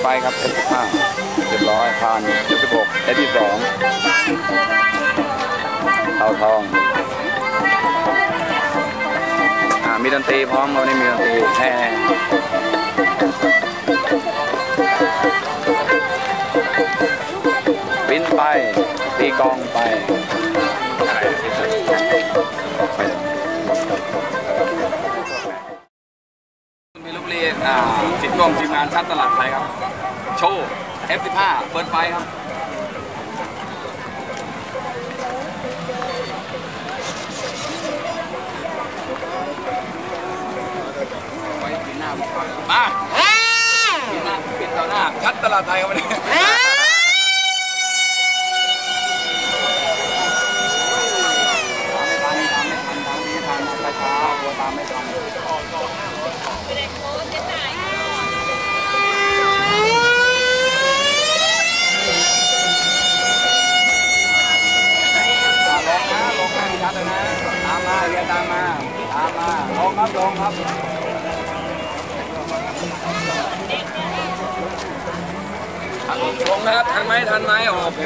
ไฟครับ F15 เรียบร้อยผ่าน76 F22 เทาทองอ่ามีดนตรีพร้อมวันนี้มีดนตรีแห่ปิ้นไปตีกองไป ร่วมทีมงานชัดตลาดไทยครับ โชว์ F15 เฟิร์สไฟครับไว้ปีหน้าผมก่อนมาปีหน้าปิดต่อหน้าชัดตลาดไทยครับวันนี้ตามไม่ทันตามไม่ทันตามไม่ทันช้าๆกลัวตามไม่ทันลงนะลงนะชัดเลยนะ ตา มาเรียตามมาตามมาลงครับลงครับลงนะครับทันไหมทันไหมโอเค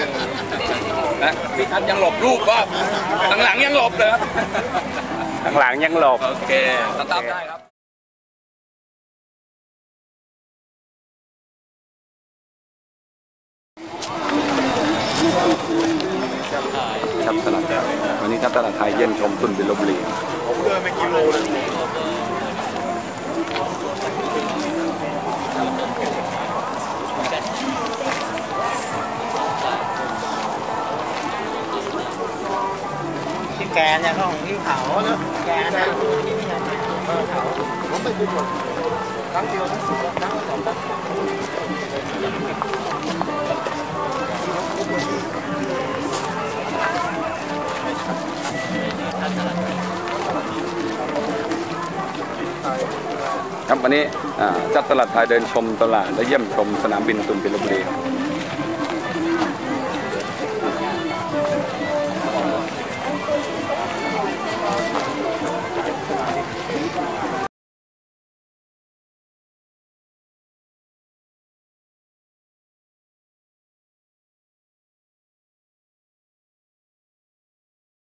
นะพี่ทันยังหลบลูกก็ข้างหลังยังหลบเลยครับข้างหลังยังหลบ โอเคตามได้ครับ ครับตลาดวันนี้ครับตลาดไทยเยี่ยมชมตุนบินลบบุรีผมเดินไปกิโลเลยแกเนี่ยของที่เขาเนาะแกนะที่ไม่ใช่เออเขาผมไปกินหมดครั้งเดียวนะครั้งสองครั้ง ครับวันนี้จัดตลาดไทยเดินชมตลาดและเยี่ยมชมสนามบินตุนบิลบุรี